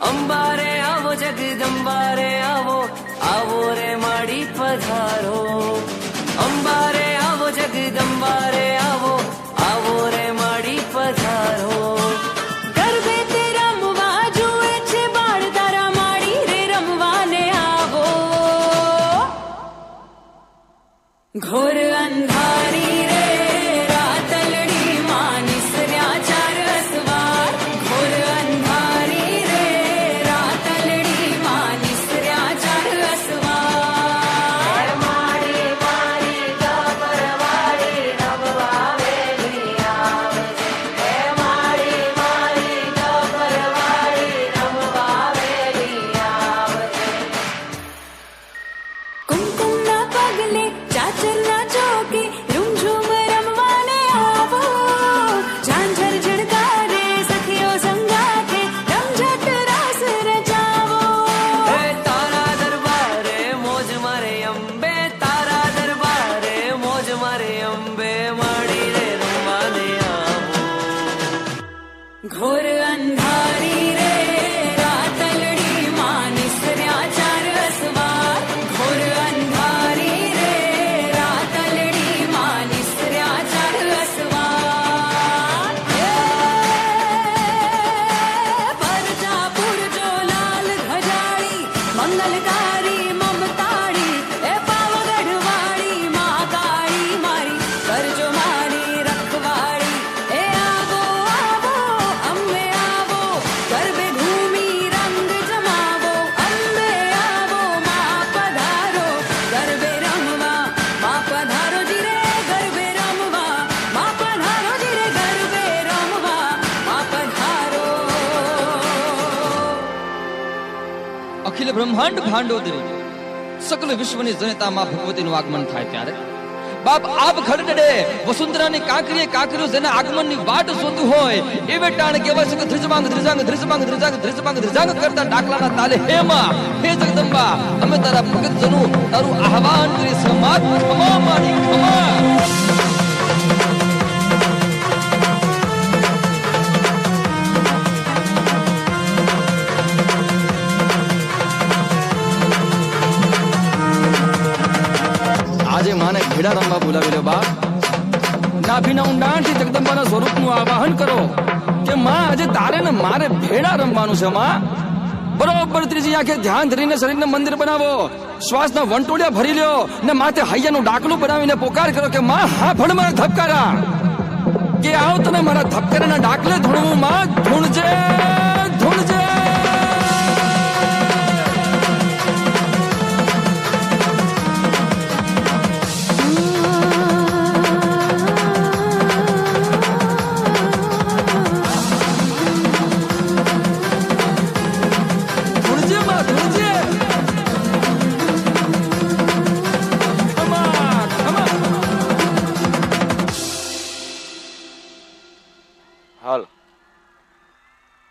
અંબારે આવો, જગદંબારે આવો આવો રે માડી પધારો. અંબારે આવો, જગદંબારે આવો આવો રે માડી પધારો. ઘોર चलता અખિલ બ્રહ્માંડ ભાંડોદરી. સકલ વિશ્વની જનતામાં ભગવતીનું આગમન થાય ત્યારે. બાપ આપ ખડડે વસુંધરાની કાંકરીએ કાંકરીઓ જેના આગમનની વાટ જોતું હોય એ વેટાણ કહેવાય છે કે ધ્રિજમાંગ, ધ્રિજાંગ ધ્રિજમાંગ ધ્રિજાંગ ધ્રિજમાંગ, ધ્રિજાંગ કરતા ડાકલાના તાલે, હે માં, હે જગદંબા, અમે તારા ભગત જનું તારું આહવાન કરી સમાજ ખમા માડી ખમા રમવા બોલાવેલો બાપ. નાભીના ઊંડાણથી જગદંબાના સ્વરૂપનું આવાહન કરો કે માં આજે તારે ને મારે ભેડા રમવાનું છે, માં. બરોબર ત્રીજી આંખે ધ્યાન ધરીને શરીરને મંદિર બનાવો. શ્વાસના વંટોળિયા ભરી લ્યો ને માથે હૈયાનું ડાકલું બનાવીને પોકાર કરો કે, માં, હા ફળ મારા ધબકારા. કે આવો તને મારા ધબકારાના ડાકલે ધૂણવું, માં, ધૂણજે.